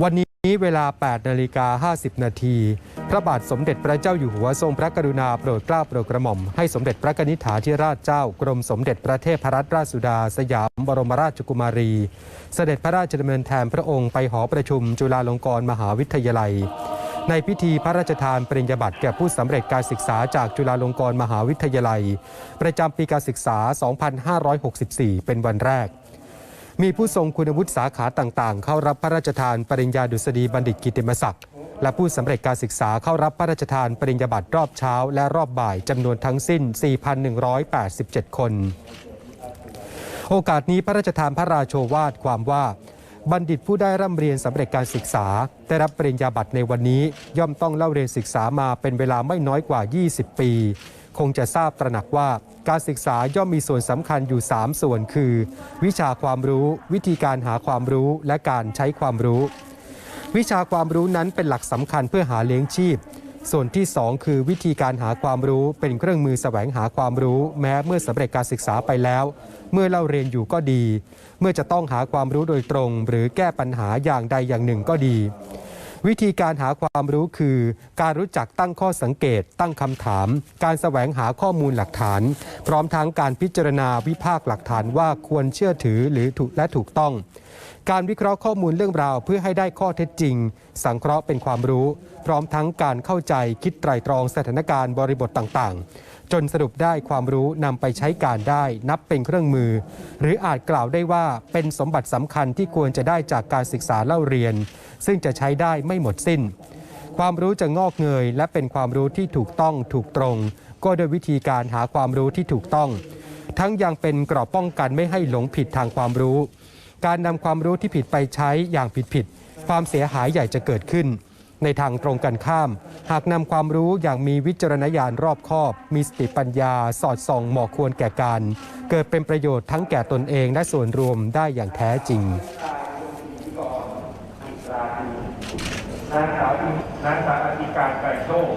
วันนี้เวลา 8 นาฬิกา 50 นาที พระบาทสมเด็จพระเจ้าอยู่หัวทรงพระกรุณาโปรดเกล้าโปรดกระหม่อม ให้สมเด็จพระนิธิถาธิราชเจ้ากรมสมเด็จพระเทพรัตนราชสุดา สยามบรมราชกุมารี เสด็จพระราชดำเนินแทนพระองค์ไปหอประชุมจุฬาลงกรณ์มหาวิทยาลัย ในพิธีพระราชทานปริญญาบัตรแก่ผู้สำเร็จการศึกษาจากจุฬาลงกรณ์มหาวิทยาลัย ประจำปีการศึกษา 2564 เป็นวันแรก มีผู้ทรงคุณวุฒิสาขาต่างๆ เข้ารับพระราชทานปริญญาดุษฎีบัณฑิตกิติมศักดิ์และผู้สำเร็จการศึกษาเข้ารับพระราชทานปริญญาบัตรรอบเช้าและรอบบ่ายจำนวนทั้งสิ้น 4,187 คน โอกาสนี้พระราชทานพระราโชวาทความว่าบัณฑิตผู้ได้ร่ำเรียนสำเร็จการศึกษา ได้รับปริญญาบัตรในวันนี้ ย่อมต้องเล่าเรียนศึกษามาเป็นเวลาไม่น้อยกว่า 20 ปี คงจะทราบตระหนักว่าการศึกษาย่อมมีส่วนสำคัญอยู่ 3 ส่วนคือ วิชาความรู้ วิธีการหาความรู้และการใช้ความรู้ วิชาความรู้นั้นเป็นหลักสำคัญเพื่อหาเลี้ยงชีพ ส่วนที่ 2 คือวิธีการหาความรู้เป็นเครื่องมือแสวงหาความรู้ แม้เมื่อสำเร็จการศึกษาไปแล้ว เมื่อเล่าเรียนอยู่ก็ดี เมื่อจะต้องหาความรู้โดยตรง หรือแก้ปัญหาอย่างใดอย่างหนึ่งก็ดี วิธีการหาความรู้คือ การรู้จักตั้งข้อสังเกต ตั้งคำถาม การแสวงหาข้อมูลหลักฐาน พร้อมทั้งการพิจารณาวิพากษ์หลักฐานว่าควรเชื่อถือหรือถูกและถูกต้องการวิเคราะห์ข้อมูลเรื่องราวเพื่อให้ได้ข้อเท็จจริง สังเคราะห์เป็นความรู้ พร้อมทั้งการเข้าใจคิดไตรตรองสถานการณ์บริบทต่างๆ จนสรุปได้ความรู้นำไปใช้การได้นับเป็นเครื่องมือ หรืออาจกล่าวได้ว่าเป็นสมบัติสำคัญที่ควรจะได้จากการศึกษาเล่าเรียน ซึ่งจะใช้ได้ไม่หมดสิ้น ความรู้จะงอกเงย และเป็นความรู้ที่ถูกต้องถูกตรง ก็โดยวิธีการหาความรู้ที่ถูกต้อง ทั้งยังเป็นกรอบป้องกันไม่ให้หลงผิดทางความรู้ การนำความรู้ที่ผิดไปใช้อย่างผิดๆความเสียหายใหญ่จะเกิดขึ้น ในทางตรงกันข้าม หากนำความรู้อย่างมีวิจารณญาณรอบคอบ มีสติปัญญา สอดส่องเหมาะควรแก่การ เกิดเป็นประโยชน์ทั้งแก่ตนเองและส่วนรวมได้อย่างแท้จริงนางสาวนางสาวอธิการไก่โชค